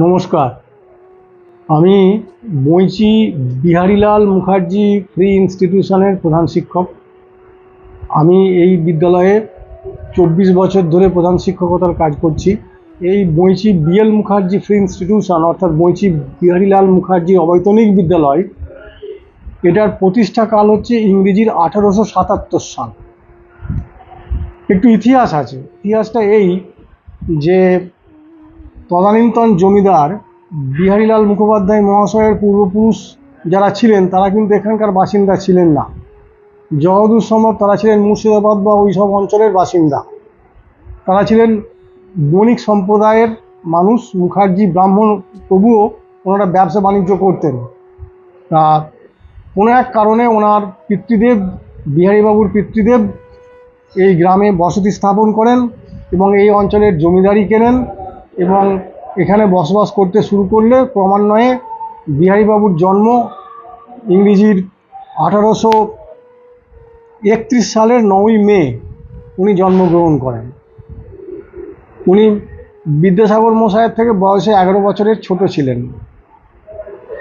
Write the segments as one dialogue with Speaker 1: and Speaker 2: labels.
Speaker 1: নমস্কার। আমি বইচি বিহারীলাল মুখার্জি ফ্রি ইনস্টিটিউশনের প্রধান শিক্ষক। আমি এই বিদ্যালয়ে চব্বিশ বছর ধরে প্রধান শিক্ষকতার কাজ করছি। এই Boinchi BL Mukherjee free institution, অর্থাৎ বইচি বিহারীলাল মুখার্জি অবৈতনিক বিদ্যালয়, এটার প্রতিষ্ঠা কাল হচ্ছে ইংরেজির আঠারোশো সাতাত্তর সাল। একটু ইতিহাস আছে। ইতিহাসটা এই যে তদানীন্তন জমিদার বিহারীলাল মুখোপাধ্যায় মহাশয়ের পূর্বপুরুষ যারা ছিলেন, তারা কিন্তু এখানকার বাসিন্দা ছিলেন না। জগদূর সম্ভব তারা ছিলেন মুর্শিদাবাদ বা ওই সব অঞ্চলের বাসিন্দা। তারা ছিলেন বণিক সম্প্রদায়ের মানুষ, মুখার্জি, ব্রাহ্মণ তবুও ওনারা ব্যবসা বাণিজ্য করতেন। তা কোনো এক কারণে ওনার পিতৃদেব, বিহারীবাবুর পিতৃদেব এই গ্রামে বসতি স্থাপন করেন এবং এই অঞ্চলের জমিদারি কেনেন। এবং এখানে বসবাস করতে শুরু করলে ক্রমান্বয়ে বিহারীবাবুর জন্ম ইংরেজির আঠারোশো একত্রিশ সালের নয়ই মে উনি জন্মগ্রহণ করেন। উনি বিদ্যাসাগর মশাইয়ের থেকে বয়সে এগারো বছরের ছোট ছিলেন।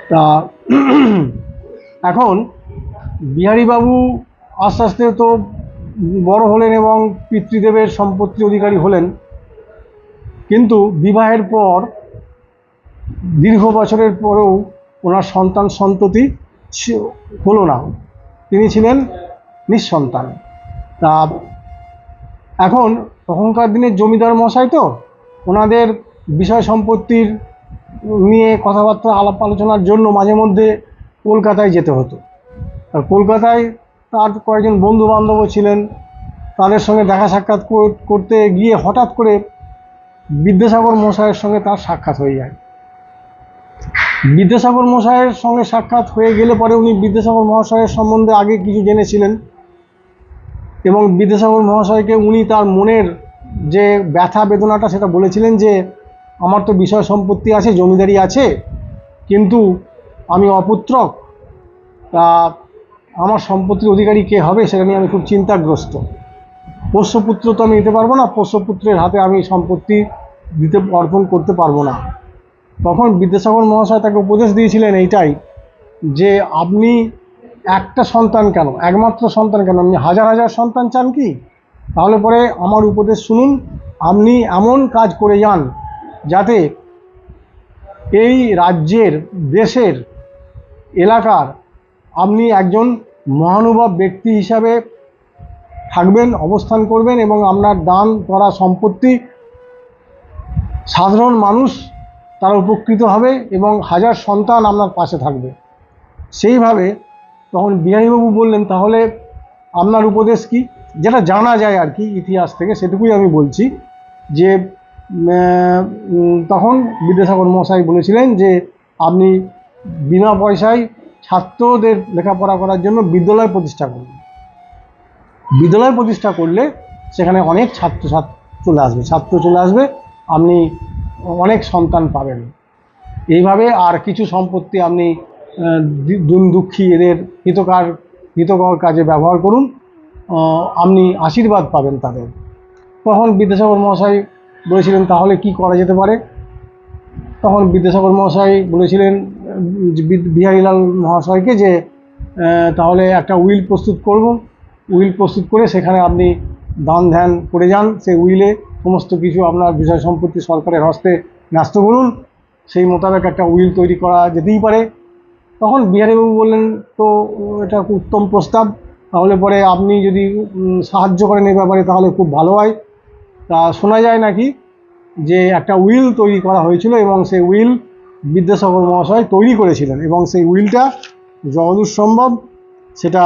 Speaker 1: তা এখন বিহারীবাবু আস্তে আস্তে তো বড় হলেন এবং পিতৃদেবের সম্পত্তির অধিকারী হলেন। কিন্তু বিবাহের পর, দীর্ঘ বছরের পরেও ওনার সন্তান সন্ততি হলো না। তিনি ছিলেন নিঃসন্তান। তা এখন তখনকার দিনের জমিদার মশাই তো, ওনাদের বিষয় সম্পত্তির নিয়ে কথাবার্তা, আলাপ আলোচনার জন্য মাঝে মধ্যে কলকাতায় যেতে হতো। আর কলকাতায় তার কয়েকজন বন্ধু বান্ধবও ছিলেন। তাদের সঙ্গে দেখা সাক্ষাৎ কর- করতে গিয়ে হঠাৎ করে বিদ্যাসাগর মশাইয়ের সঙ্গে তার সাক্ষাৎ হয়ে যায়। বিদ্যাসাগর মশাইয়ের সঙ্গে সাক্ষাৎ হয়ে গেলে পরে উনি বিদ্যাসাগর মহাশয়ের সম্বন্ধে আগে কিছু জেনেছিলেন এবং বিদ্যাসাগর মহাশয়কে উনি তার মনের যে ব্যথা বেদনাটা সেটা বলেছিলেন যে, আমার তো বিষয় সম্পত্তি আছে, জমিদারি আছে, কিন্তু আমি অপুত্রক তা আমার সম্পত্তির অধিকারী কে হবে সেটা নিয়ে আমি খুব চিন্তাগ্রস্ত। পোষ্যপুত্র তো আমি নিতে পারব না। পোষ্যপুত্রের হাতে আমি সম্পত্তি দিতে অর্পণ করতে পারব না। তখন বিদ্যাসাগর মহাশয় তাকে উপদেশ দিয়েছিলেন এইটাই যে, আপনি একটা সন্তান কেন, একমাত্র সন্তান কেন, আপনি হাজার হাজার সন্তান চান কি? তাহলে পরে আমার উপদেশ শুনুন, আপনি এমন কাজ করে যান যাতে এই রাজ্যের, দেশের এলাকার আপনি একজন মহানুভব ব্যক্তি হিসাবে থাকবেন, অবস্থান করবেন এবং আপনার দান করা সম্পত্তি সাধারণ মানুষ তারা উপকৃত হবে এবং হাজার সন্তান আপনার পাশে থাকবে। সেইভাবে তখন বিহারীবাবু বললেন, তাহলে আপনার উপদেশ কি? যেটা জানা যায় আর কি ইতিহাস থেকে, সেটুকুই আমি বলছি যে তখন বিদ্যাসাগর মশাই বলেছিলেন যে, আপনি বিনা পয়সায় ছাত্রদের লেখাপড়া করার জন্য বিদ্যালয় প্রতিষ্ঠা করুন। বিদ্যালয় প্রতিষ্ঠা করলে সেখানে অনেক ছাত্র ছাত্র চলে আসবে, ছাত্র চলে আসবে। আপনি অনেক সন্তান পাবেন। এইভাবে আর কিছু সম্পত্তি আপনি দুন দুঃখী এদের হিতকার, হিতকর কাজে ব্যবহার করুন আপনি আশীর্বাদ পাবেন তাদের। তখন বিদ্যাসাগর মহাশয় বলেছিলেন, তাহলে কি করা যেতে পারে? তখন বিদ্যাসাগর মহাশয় বলেছিলেন বিহারীলাল মহাশয়কে যে তাহলে একটা উইল প্রস্তুত করব। উইল প্রস্তুত করে সেখানে আপনি দান ধ্যান করে যান, সেই উইলে সমস্ত কিছু আপনার বিষয় সম্পত্তি সরকারের হস্তে ন্যস্ত করুন। সেই মোতাবেক একটা উইল তৈরি করা যেতেই পারে। তখন বিহারীবাবু বললেন, তো এটা উত্তম প্রস্তাব। তাহলে পরে আপনি যদি সাহায্য করেন এই ব্যাপারে তাহলে খুব ভালো হয়। তা শোনা যায় নাকি যে একটা উইল তৈরি করা হয়েছিল এবং সেই উইল বিদ্যাসাগর মহাশয় তৈরি করেছিলেন এবং সেই উইলটা যতদূর সম্ভব সেটা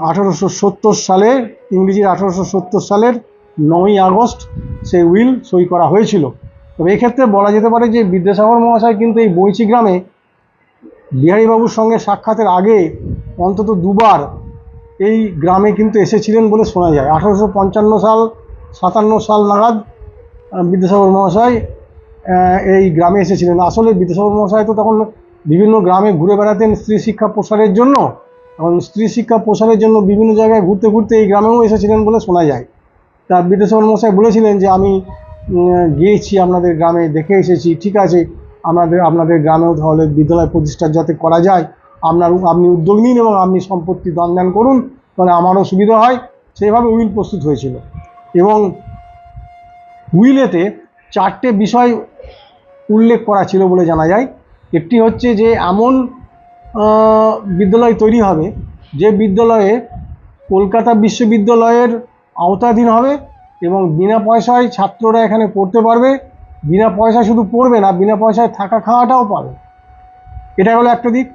Speaker 1: আঠারোশো সত্তর সালে ইংরেজির আঠারোশো সত্তর সালের নয়ই আগস্ট সেই উইল সই করা হয়েছিল। তবে এক্ষেত্রে বলা যেতে পারে যে বিদ্যাসাগর মহাশয় কিন্তু এই বৈচি গ্রামে বিহারীবাবুর সঙ্গে সাক্ষাতের আগে অন্তত দুবার এই গ্রামে কিন্তু এসেছিলেন বলে শোনা যায়। আঠারোশো পঞ্চান্ন সাল, সাতান্ন সাল নাগাদ বিদ্যাসাগর মহাশয় এই গ্রামে এসেছিলেন। আসলে বিদ্যাসাগর মহাশয় তো তখন বিভিন্ন গ্রামে ঘুরে বেড়াতেন স্ত্রী শিক্ষা প্রসারের জন্য। এবং স্ত্রী শিক্ষা প্রসারের জন্য বিভিন্ন জায়গায় ঘুরতে ঘুরতে এই গ্রামেও এসেছিলেন বলে শোনা যায়। তা বিদ্যাসাগর মশাই বলেছিলেন যে আমি গিয়েছি, আপনাদের গ্রামে দেখে এসেছি, ঠিক আছে, আমাদের, আপনাদের গ্রামেও তাহলে বিদ্যালয় প্রতিষ্ঠা যাতে করা যায়, আপনার, আপনি উদ্যোগ নিন এবং আপনি সম্পত্তি দান করুন, তাহলে আমারও সুবিধা হয়। সেইভাবে উইল প্রস্তুত হয়েছিল। এবং উইলেতে চারটে বিষয় উল্লেখ করা ছিল বলে জানা যায়। একটি হচ্ছে যে, এমন বিদ্যালয় তৈরি হবে যে বিদ্যালয়ে কলকাতা বিশ্ববিদ্যালয়ের আওতাধীন হবে এবং বিনা পয়সায় ছাত্ররা এখানে পড়তে পারবে। বিনা পয়সায় শুধু পড়বে না, বিনা পয়সায় থাকা খাওয়াটাও পাবে। এটা হলো একটা দিক।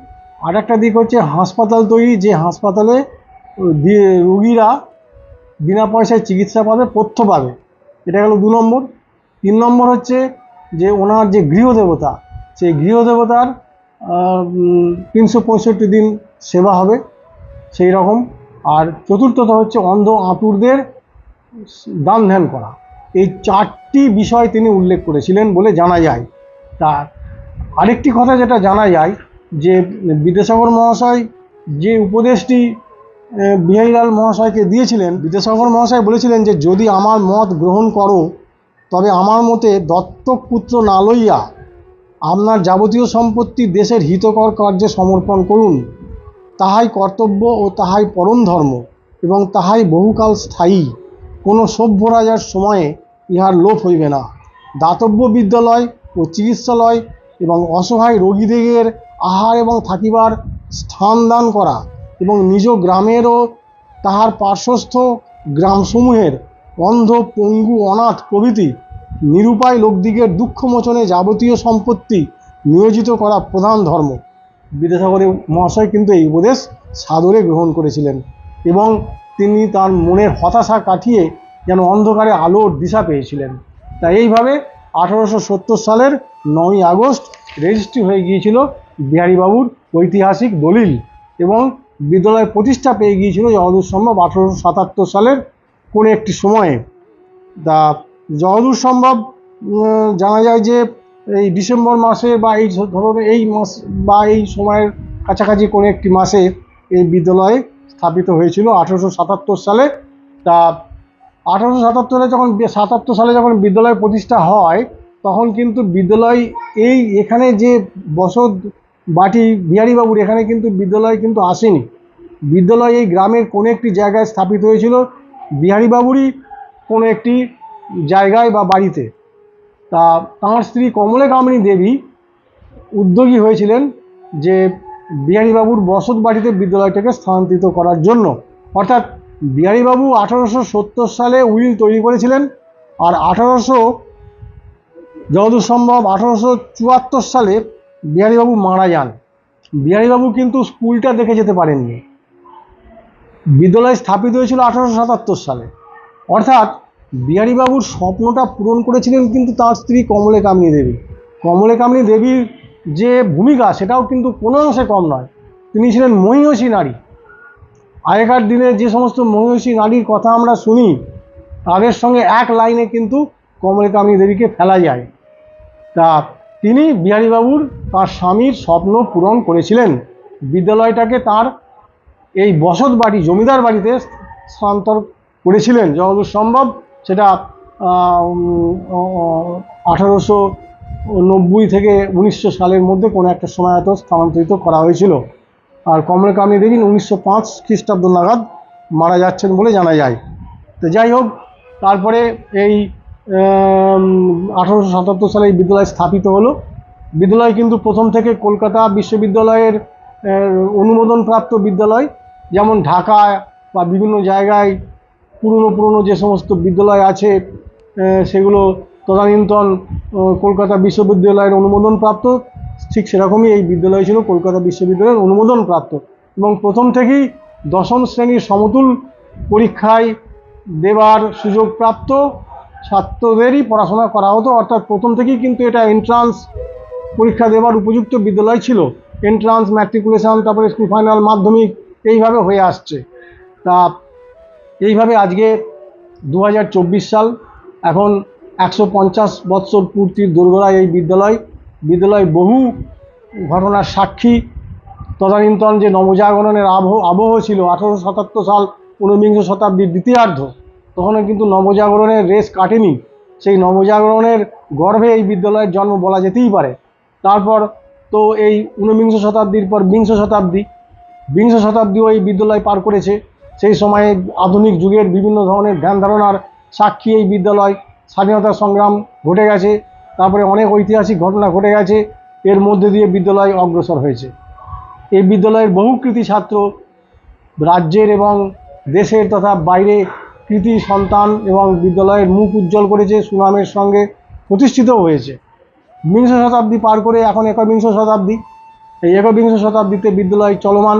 Speaker 1: আর একটা দিক হচ্ছে হাসপাতাল তৈরি, যে হাসপাতালে রুগীরা বিনা পয়সায় চিকিৎসা পাবে পথ্য পাবে। এটা গেল দু নম্বর। তিন নম্বর হচ্ছে যে ওনার যে গৃহদেবতা, সেই গৃহদেবতার তিনশো পঁয়ষট্টি দিন সেবা হবে। সেই রকম। আর চতুর্থত হচ্ছে অন্ধ আঁতুরদের দান ধ্যান করা। এই চারটি বিষয় তিনি উল্লেখ করেছিলেন বলে জানা যায়। তা আরেকটি কথা যেটা জানা যায়, যে বিদ্যাসাগর মহাশয় যে উপদেশটি বিহারীলাল মহাশয়কে দিয়েছিলেন, বিদ্যাসাগর মহাশয় বলেছিলেন যে, যদি আমার মত গ্রহণ করো, তবে আমার মতে দত্তক পুত্র না লইয়া আপনার যাবতীয় সম্পত্তি দেশের হিতকর কার্যে সমর্পণ করুন। তাহাই কর্তব্য ও তাহাই পরম ধর্ম এবং তাহাই বহুকাল স্থায়ী। কোনো সভ্য রাজার সময়ে ইহার লোপ হইবে না। দাতব্য বিদ্যালয় ও চিকিৎসালয় এবং অসহায় রোগীদের আহার এবং থাকিবার স্থান দান করা এবং নিজ গ্রামেরও তাহার পার্শ্বস্থ গ্রামসমূহের অন্ধ, পঙ্গু, অনাথ প্রভৃতি নিরুপায় লোকদিগের দুঃখমোচনে যাবতীয় সম্পত্তি নিয়োজিত করা প্রধান ধর্ম। বিদ্যাসাগরের মহাশয় কিন্তু এই উপদেশ সাদরে গ্রহণ করেছিলেন এবং তিনি তার মনের হতাশা কাটিয়ে যেন অন্ধকারে আলোর দিশা পেয়েছিলেন। তাই এইভাবে আঠারোশো সত্তর সালের নয়ই আগস্ট রেজিস্ট্রি হয়ে গিয়েছিল বিহারীবাবুর ঐতিহাসিক দলিল এবং বিদ্যালয় প্রতিষ্ঠা পেয়ে গিয়েছিল যতদূর সম্ভব আঠারোশো সাতাত্তর সালের কোনো একটি সময়ে। তা যতদূর সম্ভব জানা যায় যে এই ডিসেম্বর মাসে বা এই ধরুন এই মাস বা এই সময়ের কাছাকাছি কোনো একটি মাসে এই বিদ্যালয় স্থাপিত হয়েছিল আঠেরোশো সাতাত্তর সালে। তা আঠারোশো সাতাত্তরে যখন সাতাত্তর সালে যখন বিদ্যালয় প্রতিষ্ঠা হয়, তখন কিন্তু বিদ্যালয় এই এখানে যে বসত বাটি বিহারীবাবুর এখানে কিন্তু বিদ্যালয় কিন্তু আসেনি। বিদ্যালয় এই গ্রামের কোনো একটি জায়গায় স্থাপিত হয়েছিল। বিহারীবাবুরই কোনো একটি জায়গায় বা বাড়িতে। তা তাঁর স্ত্রী কমলে কামিনী দেবী উদ্যোগী হয়েছিলেন যে বিহারীবাবুর বসত বাড়িতে বিদ্যালয়টাকে স্থানান্তরিত করার জন্য। অর্থাৎ বিহারীবাবু আঠারোশো সত্তর সালে উইল তৈরি করেছিলেন আর আঠারোশো যতদূর সম্ভব আঠারোশো চুয়াত্তর সালে বিহারীবাবু মারা যান। বিহারীবাবু কিন্তু স্কুলটা দেখে যেতে পারেননি। বিদ্যালয় স্থাপিত হয়েছিল আঠারোশো সাতাত্তর সালে। অর্থাৎ বিহারীবাবুর স্বপ্নটা পূরণ করেছিলেন কিন্তু তার স্ত্রী কমলে কামিনী দেবী। কমলে কামিনী দেবীর যে ভূমিকা, সেটাও কিন্তু কোনো অংশে কম নয়। তিনি ছিলেন মহিষী নারী। আগেকার দিনে যে সমস্ত মহিষী নারীর কথা আমরা শুনি, তাদের সঙ্গে এক লাইনে কিন্তু কমলে কামিনী দেবীকে ফেলা যায়। তা তিনি বিহারীবাবুর তার স্বামীর স্বপ্ন পূরণ করেছিলেন। বিদ্যালয়টাকে তার এই বসত বাড়ি জমিদার বাড়িতে স্থানান্তর করেছিলেন। যতদূর সম্ভব সেটা আঠারোশো নব্বই থেকে উনিশশো সালের মধ্যে কোনো একটা সময় হয়তো স্থানান্তরিত করা হয়েছিল। আর কমল কামিনী দেবী উনিশশো পাঁচ খ্রিস্টাব্দ নাগাদ মারা যাচ্ছেন বলে জানা যায়। তো যাই হোক, তারপরে এই আঠারোশো সাতাত্তর সালে এই বিদ্যালয় স্থাপিত হলো। বিদ্যালয় কিন্তু প্রথম থেকে কলকাতা বিশ্ববিদ্যালয়ের অনুমোদনপ্রাপ্ত বিদ্যালয়। যেমন ঢাকা বা বিভিন্ন জায়গায় পুরনো পুরনো যে সমস্ত বিদ্যালয় আছে সেগুলো তদানীন্তন কলকাতা বিশ্ববিদ্যালয়ের অনুমোদনপ্রাপ্ত। ঠিক সেরকমই এই বিদ্যালয় ছিল কলকাতা বিশ্ববিদ্যালয়ের অনুমোদনপ্রাপ্ত। এবং প্রথম থেকেই দশম শ্রেণির সমতুল পরীক্ষায় দেবার সুযোগ প্রাপ্ত ছাত্রদেরই পড়াশোনা করা হতো। অর্থাৎ প্রথম থেকেই কিন্তু এটা এন্ট্রান্স পরীক্ষা দেওয়ার উপযুক্ত বিদ্যালয় ছিল। এন্ট্রান্স ম্যাট্রিকুলেশন তারপরে স্কুল ফাইনাল মাধ্যমিক, এইভাবে হয়ে আসছে। তা এইভাবে আজকে দু হাজার চব্বিশ সাল এখন একশো পঞ্চাশ বৎসর পূর্তির দোরগোড়ায় এই বিদ্যালয় বিদ্যালয় বহু ঘটনার সাক্ষী। তদানীন্তন যে নবজাগরণের আবহ আবহ ছিল আঠারোশো সাতাত্তর সাল ঊনবিংশ শতাব্দীর দ্বিতীয়ার্ধ, তখনও কিন্তু নবজাগরণের রেস কাটেনি। সেই নবজাগরণের গর্ভে এই বিদ্যালয়ের জন্ম বলা যেতেই পারে। তারপর তো এই ঊনবিংশ শতাব্দীর পর বিংশ শতাব্দী, বিংশ শতাব্দীও এই বিদ্যালয় পার করেছে। সেই সময়ে আধুনিক যুগের বিভিন্ন ধরনের ধ্যান ধারণার সাক্ষী এই বিদ্যালয়। স্বাধীনতা সংগ্রাম ঘটে গেছে, তারপরে অনেক ঐতিহাসিক ঘটনা ঘটে গেছে, এর মধ্যে দিয়ে বিদ্যালয় অগ্রসর হয়েছে। এই বিদ্যালয়ের বহু কৃতি ছাত্র রাজ্যের এবং দেশের তথা বাইরে কৃতি সন্তান এবং বিদ্যালয়ের মুখ উজ্জ্বল করেছে, সুনামের সঙ্গে প্রতিষ্ঠিতও হয়েছে। বিংশ শতাব্দী পার করে এখন একবিংশ শতাব্দী। এই একবিংশ শতাব্দীতে বিদ্যালয় চলমান,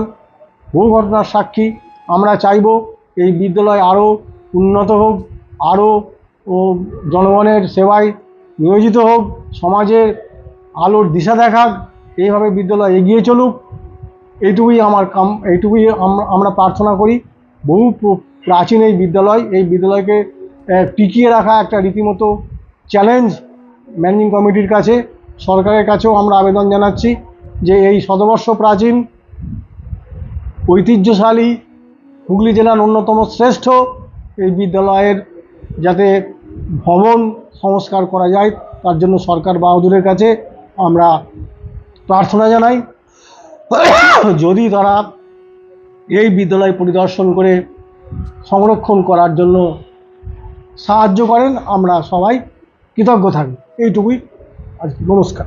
Speaker 1: বহু ঘটনার সাক্ষী। আমরা চাইব এই বিদ্যালয় আরও উন্নত হোক আরও ও জনগণের সেবায় নিয়োজিত হোক সমাজের আলোর দিশা দেখাক, এইভাবে বিদ্যালয় এগিয়ে চলুক। এইটুকুই আমার কাম, এইটুকুই আমরা প্রার্থনা করি। বহু প্রাচীন এই বিদ্যালয়, এই বিদ্যালয়কে টিকিয়ে রাখা একটা রীতিমতো চ্যালেঞ্জ ম্যানেজিং কমিটির কাছে। সরকারের কাছেও আমরা আবেদন জানাচ্ছি যে এই শতবর্ষ প্রাচীন ঐতিহ্যশালী হুগলি জেলার অন্যতম শ্রেষ্ঠ এই বিদ্যালয়ের যাতে ভবন সংস্কার করা যায়, তার জন্য সরকার বাহাদুরের কাছে আমরা প্রার্থনা জানাই। যদি তারা এই বিদ্যালয় পরিদর্শন করে সংরক্ষণ করার জন্য সাহায্য করেন, আমরা সবাই কৃতজ্ঞ থাকি এইটুকুই আজ নমস্কার।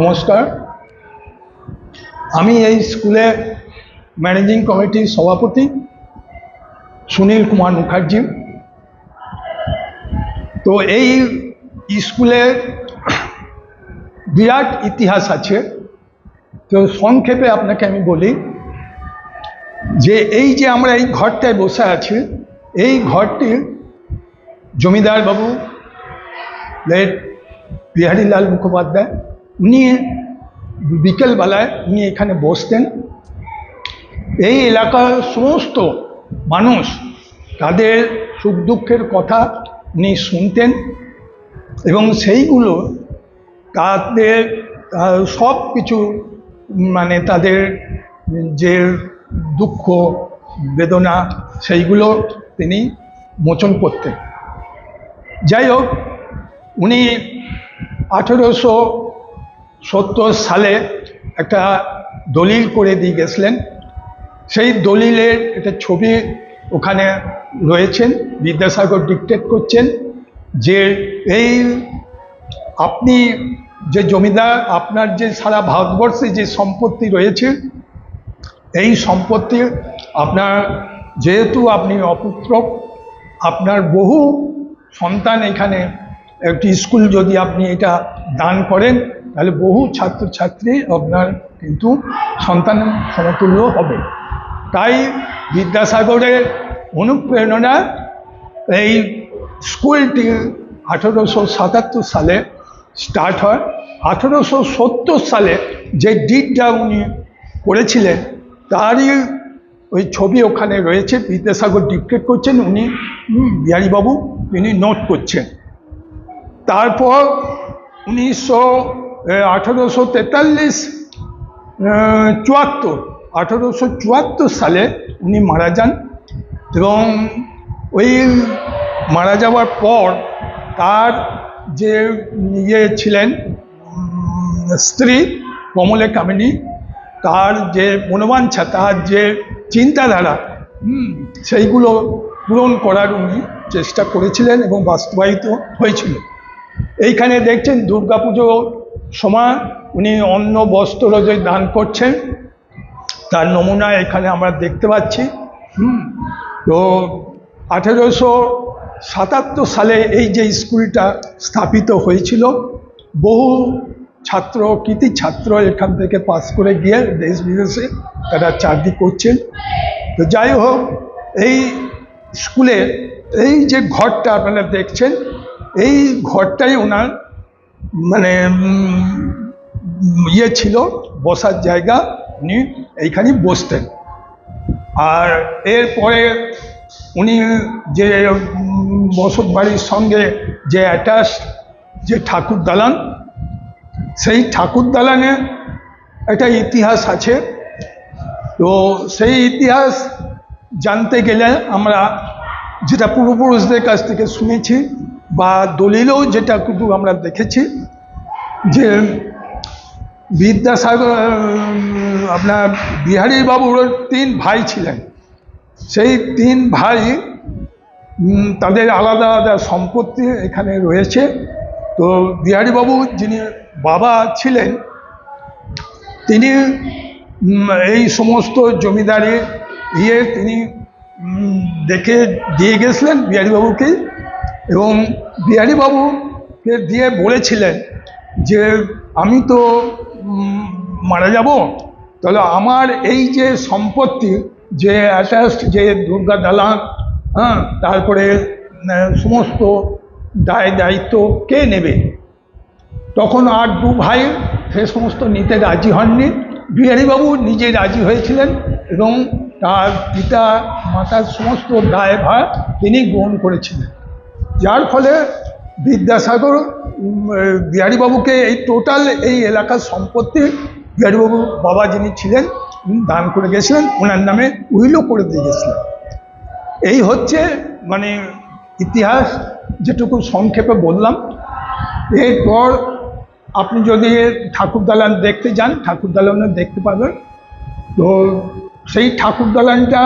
Speaker 2: নমস্কার। আমি এই স্কুলে ম্যানেজিং কমিটির সভাপতি সুনীল কুমার মুখার্জি। তো এই স্কুলের বিরাট ইতিহাস আছে। তো সংক্ষেপে আপনাকে আমি বলি যে এই যে আমরা এই ঘরটায় বসে আছি, এই ঘরটি জমিদার বাবু লেট বিহারীলাল মুখোপাধ্যায় উনি বিকেলবেলায় উনি এখানে বসতেন। এই এলাকার সমস্ত মানুষ তাদের সুখ দুঃখের কথা উনি শুনতেন এবং সেইগুলো তাদের সব কিছু মানে তাদের যে দুঃখ, বেদনা, সেইগুলো তিনি মোচন করতেন। যাই হোক, উনি আঠেরোশো সত্তর সালে একটা দলিল করে দিয়ে গেছিলেন। সেই দলিলের একটা ছবি ওখানে রয়েছেন, বিদ্যাসাগর ডিকটেট করছেন যে এই আপনি যে জমিদার, আপনার যে সারা ভারতবর্ষে যে সম্পত্তি রয়েছে, এই সম্পত্তি আপনার যেহেতু আপনি অপুত্র, আপনার বহু সন্তান এখানে একটি স্কুল যদি আপনি এটা দান করেন তাহলে বহু ছাত্রছাত্রী আপনার কিন্তু সন্তান সমতুল্য হবে। তাই বিদ্যাসাগরের অনুপ্রেরণা এই স্কুলটি আঠেরোশো সাতাত্তর সালে স্টার্ট হয়। আঠেরোশো সত্তর সালে যে ডিডটা উনি করেছিলেন, তারই ওই ছবি ওখানে রয়েছে। বিদ্যাসাগর ডিক্টেট করছেন, উনি বিহারীবাবু, তিনি নোট করছেন। তারপর উনিশশো আঠেরোশো তেতাল্লিশ চুয়াত্তর। আঠেরোশো চুয়াত্তর সালে উনি মারা যান এবং ওই মারা যাওয়ার পর তার যে ইয়ে ছিলেন স্ত্রী কমলে কামিনী, তার যে মনোবাঞ্ছা, তার যে চিন্তাধারা সেইগুলো পূরণ করার উনি চেষ্টা করেছিলেন এবং বাস্তবায়িত হয়েছিল। এইখানে দেখছেন দুর্গাপুজো সময় উনি অন্ন বস্ত্র যে দান করছেন তার নমুনা এখানে আমরা দেখতে পাচ্ছি। হুম, তো আঠেরোশো সাতাত্তর সালে এই যে স্কুলটা স্থাপিত হয়েছিল বহু ছাত্র কৃতি ছাত্র এখান থেকে পাস করে গিয়ে দেশ বিদেশে তারা চাকরি করছেন। তো যাই হোক এই স্কুলে এই যে ঘরটা আপনারা দেখছেন এই ঘরটাই ওনার মানে ইয়ে ছিল, বসার জায়গা উনি এইখানে বসতেন। আর এরপরে উনি যে বসত বাড়ির সঙ্গে যে অ্যাটাচ যে ঠাকুর দালান, সেই ঠাকুর দালানে একটা ইতিহাস আছে। তো সেই ইতিহাস জানতে গেলে আমরা যেটা পূর্বপুরুষদের কাছ থেকে শুনেছি বা দলিলেও যেটা কিন্তু আমরা দেখেছি যে বিদ্যাসাগর আপনার বিহারী বাবুর তিন ভাই ছিলেন। সেই তিন ভাই তাদের আলাদা আলাদা সম্পত্তি এখানে রয়েছে। তো বিহারীবাবু যিনি বাবা ছিলেন, তিনি এই সমস্ত জমিদারি ইয়ে তিনি দেখে দিয়ে গেছিলেন বিহারীবাবুকে এবং বিহারীবাবুকে দিয়ে বলেছিলেন যে, আমি তো মারা যাব। তাহলে আমার এই যে সম্পত্তি, যে অ্যাটাচড যে দুর্গা দালান হ্যাঁ তারপরে সমস্ত দায় দায়িত্ব কে নেবে? তখন আর দু ভাই সে সমস্ত নিতে রাজি হননি। বিহারীবাবু নিজে রাজি হয়েছিলেন এবং তার পিতা, মাতার সমস্ত দায়ভার তিনি গ্রহণ করেছিলেন। যার ফলে বিদ্যাসাগর বিহারীবাবুকে এই টোটাল এই এলাকার সম্পত্তি বিহারীবাবুর বাবা যিনি ছিলেন দান করে গেছিলেন, ওনার নামে উইলও করে দিয়ে গেছিলেন। এই হচ্ছে মানে ইতিহাস যেটুকু সংক্ষেপে বললাম। এরপর আপনি যদি ঠাকুর দালান দেখতে যান, ঠাকুর দালানে দেখতে পাবেন। তো সেই ঠাকুর দালানটা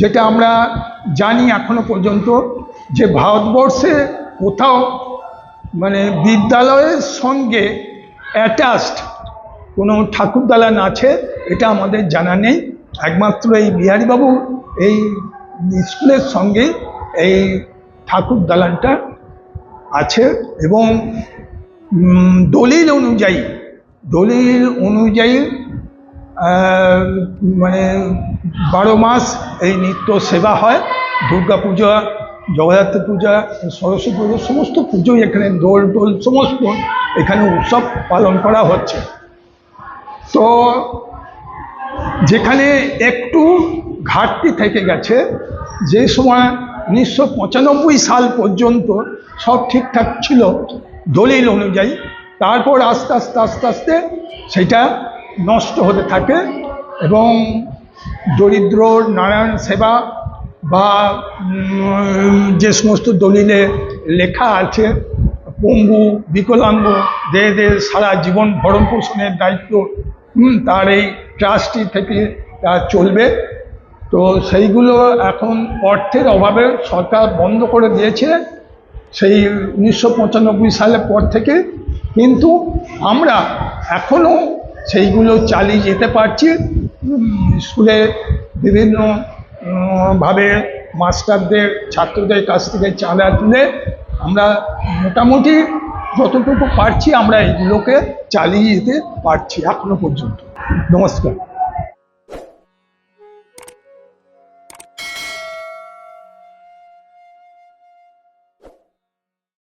Speaker 2: যেটা আমরা জানি এখনও পর্যন্ত যে ভারতবর্ষে কোথাও মানে বিদ্যালয়ের সঙ্গে অ্যাটাচড কোনো ঠাকুর দালান আছে, এটা আমাদের জানা নেই। একমাত্র এই বিহারীবাবু এই স্কুলের সঙ্গে এই ঠাকুর দালানটা আছে এবং দলিল অনুযায়ী দলিল অনুযায়ী মানে বারো মাস এই নিত্য সেবা হয় দুর্গা পূজা জগদ্ধাত্রী পূজা, সরস্বতী পুজো, সমস্ত পুজোই এখানে দোল টোল, সমস্ত এখানে উৎসব পালন করা হচ্ছে। তো যেখানে একটু ঘাটতি থেকে গেছে, যে সময় উনিশশো পঁচানব্বই সাল পর্যন্ত সব ঠিকঠাক ছিল দলিল অনুযায়ী, তারপর আস্তে আস্তে আস্তে আস্তে সেটা নষ্ট হতে থাকে এবং দরিদ্র নারায়ণ সেবা বা যে সমস্ত দলিলে লেখা আছে, পঙ্গু, বিকলাঙ্গ দেহেদের সারা জীবন ভরণ পোষণের দায়িত্ব তার এই ট্রাস্টি থেকে তা চলবে। তো সেইগুলো এখন অর্থের অভাবে সরকার বন্ধ করে দিয়েছে সেই উনিশশো পঁচানব্বই সালের পর থেকে। কিন্তু আমরা এখনও সেইগুলো চালিয়ে যেতে পারছি। স্কুলে বিভিন্ন ভাবে মাস্টারদের, ছাত্রদের কাছ থেকে চাঁদা তুলে আমরা মোটামুটি যতটুকু পারছি আমরা এগুলোকে চালিয়ে যেতে পারছি এখনও পর্যন্ত। নমস্কার।